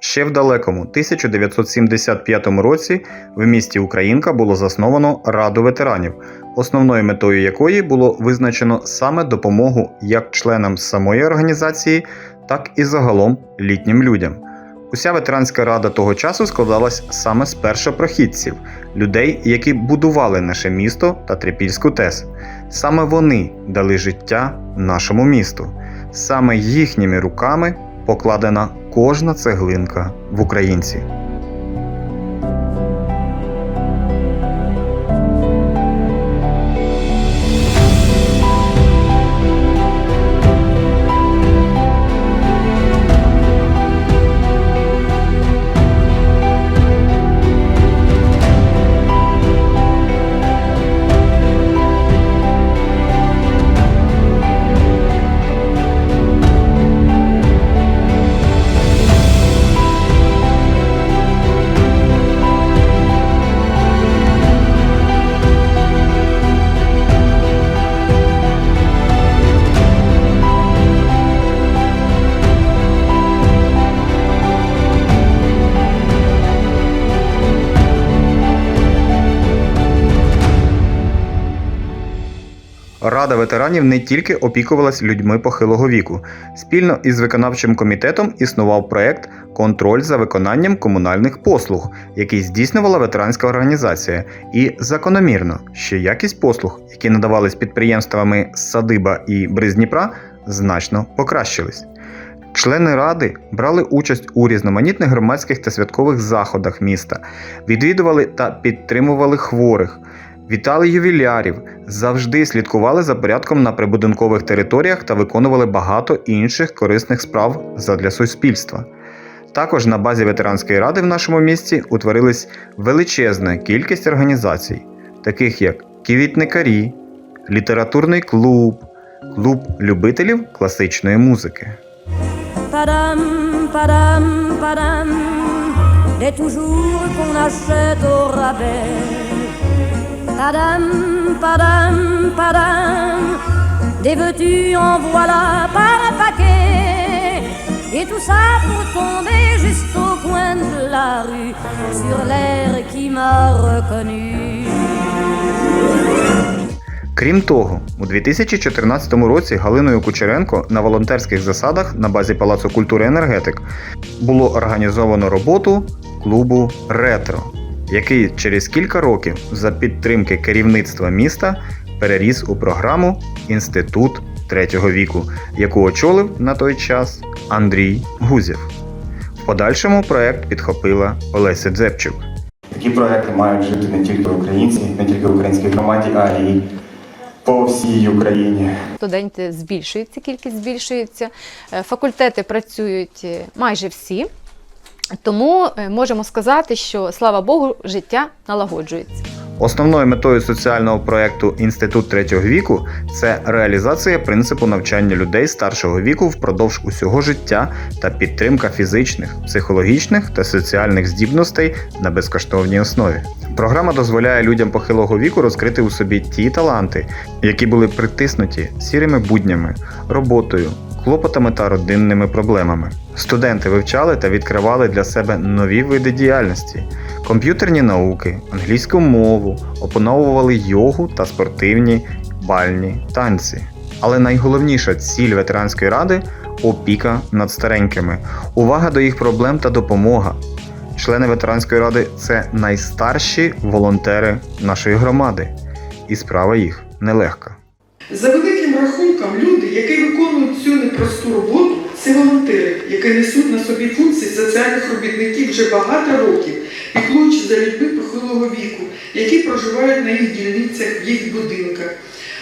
Ще в далекому 1975 році в місті Українка було засновано Раду ветеранів, основною метою якої було визначено саме допомогу як членам самої організації, так і загалом літнім людям. Уся ветеранська рада того часу складалась саме з першопрохідців, людей, які будували наше місто та Трипільську ТЕС. Саме вони дали життя нашому місту. Саме їхніми руками покладена кожна цеглинка в українці. Рада ветеранів не тільки опікувалась людьми похилого віку. Спільно із виконавчим комітетом існував проект Контроль за виконанням комунальних послуг, який здійснювала ветеранська організація. І закономірно, що якість послуг, які надавались підприємствами Садиба і Бриздніпра, значно покращились. Члени ради брали участь у різноманітних громадських та святкових заходах міста, відвідували та підтримували хворих, вітали ювілярів, завжди слідкували за порядком на прибудинкових територіях та виконували багато інших корисних справ задля суспільства. Також на базі ветеранської ради в нашому місті утворилась величезна кількість організацій, таких як квітникарі, літературний клуб, клуб любителів класичної музики. Padam, padam, padam, des toujours. Padam, padam, padam, des veux-tu en voilà par un paquet. Et tout ça pour tomber juste au coin de la rue, sur l'air qui m'a reconnu. Крім того, у 2014 році Галиною Кучеренко на волонтерських засадах на базі Палацу культури енергетик було організовано роботу клубу Ретро, який через кілька років за підтримки керівництва міста переріс у програму Інститут третього віку, яку очолив на той час Андрій Гузєв. В подальшому проект підхопила Олеся Дзепчук. Такі проекти мають жити не тільки українці, не тільки в українській громаді, а й по всій Україні. Студентів збільшується, кількість збільшується, е, факультети працюють е, майже всі. Тому е, можемо сказати, що слава Богу, життя налагоджується. Основною метою соціального проєкту Інститут третього віку це реалізація принципу навчання людей старшого віку впродовж усього життя та підтримка фізичних, психологічних та соціальних здібностей на безкоштовній основі. Програма дозволяє людям похилого віку розкрити у собі ті таланти, які були притиснуті сірими буднями, роботою, клопотами та родинними проблемами. Студенти вивчали та відкривали для себе нові види діяльності, комп'ютерні науки, англійську мову, опановували йогу та спортивні бальні танці. Але найголовніша ціль ветеранської ради опіка над старенькими, увага до їх проблем та допомога. Члени ветеранської ради це найстарші волонтери нашої громади, і справа їх нелегка. За великим рахунком, люди, які непросту роботу, це волонтери, які несуть на собі функції соціальних робітників вже багато років, піклуючи за людьми похилого віку, які проживають на їх дільницях, в їх будинках.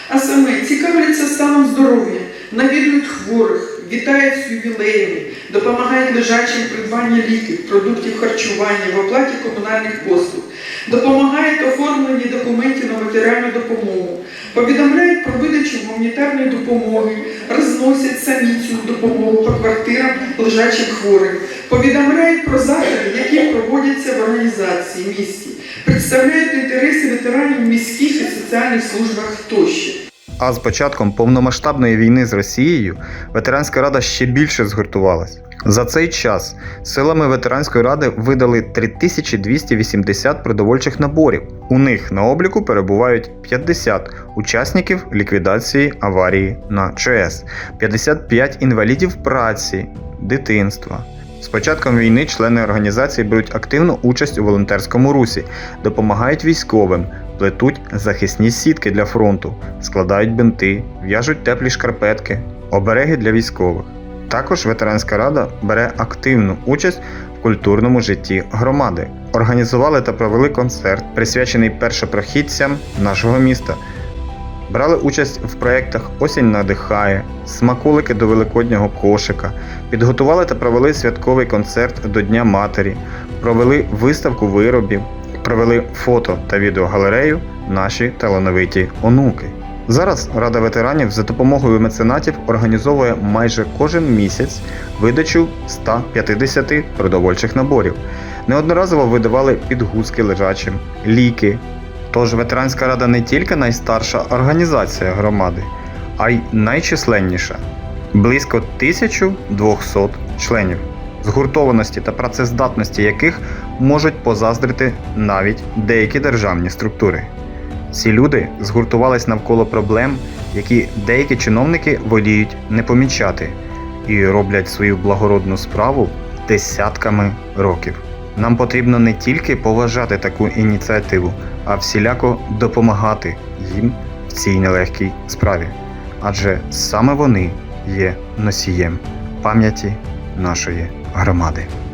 А саме цікавляться станом здоров'я, навідують хворих, вітають з ювілеями, допомагають лежачим в придбанні ліків, продуктів харчування, в оплаті комунальних послуг, допомагають оформленні документів на матеріальну допомогу, повідомляють про видачу гуманітарної допомоги, розносять самі цю допомогу по квартирам лежачим хворим, повідомляють про заходи, які проводяться в організації місті, представляють інтереси ветеранів в міських і соціальних службах тощо. А з початком повномасштабної війни з Росією ветеранська рада ще більше згуртувалась. За цей час силами ветеранської ради видали 3280 продовольчих наборів. У них на обліку перебувають 50 учасників ліквідації аварії на ЧАЕС, 55 інвалідів праці, дитинства. З початком війни члени організації беруть активну участь у волонтерському русі, допомагають військовим, плетуть захисні сітки для фронту, складають бинти, в'яжуть теплі шкарпетки, обереги для військових. Також ветеранська рада бере активну участь в культурному житті громади. Організували та провели концерт, присвячений першопрохідцям нашого міста. Брали участь в проєктах Осінь надихає, смаколики до великоднього кошика, підготували та провели святковий концерт до Дня Матері, провели виставку виробів, провели фото та відеогалерею наші талановиті онуки. Зараз Рада ветеранів за допомогою меценатів організовує майже кожен місяць видачу 150 продовольчих наборів. Неодноразово видавали підгузки лежачим, ліки. Тож ветеранська рада не тільки найстарша організація громади, а й найчисленніша близько 1200 членів, згуртованості та працездатності яких можуть позаздрити навіть деякі державні структури. Ці люди згуртувались навколо проблем, які деякі чиновники воліють не помічати, і роблять свою благородну справу десятками років. Нам потрібно не тільки поважати таку ініціативу, а всіляко допомагати їм в цій нелегкій справі. Адже саме вони є носієм пам'яті нашої громади.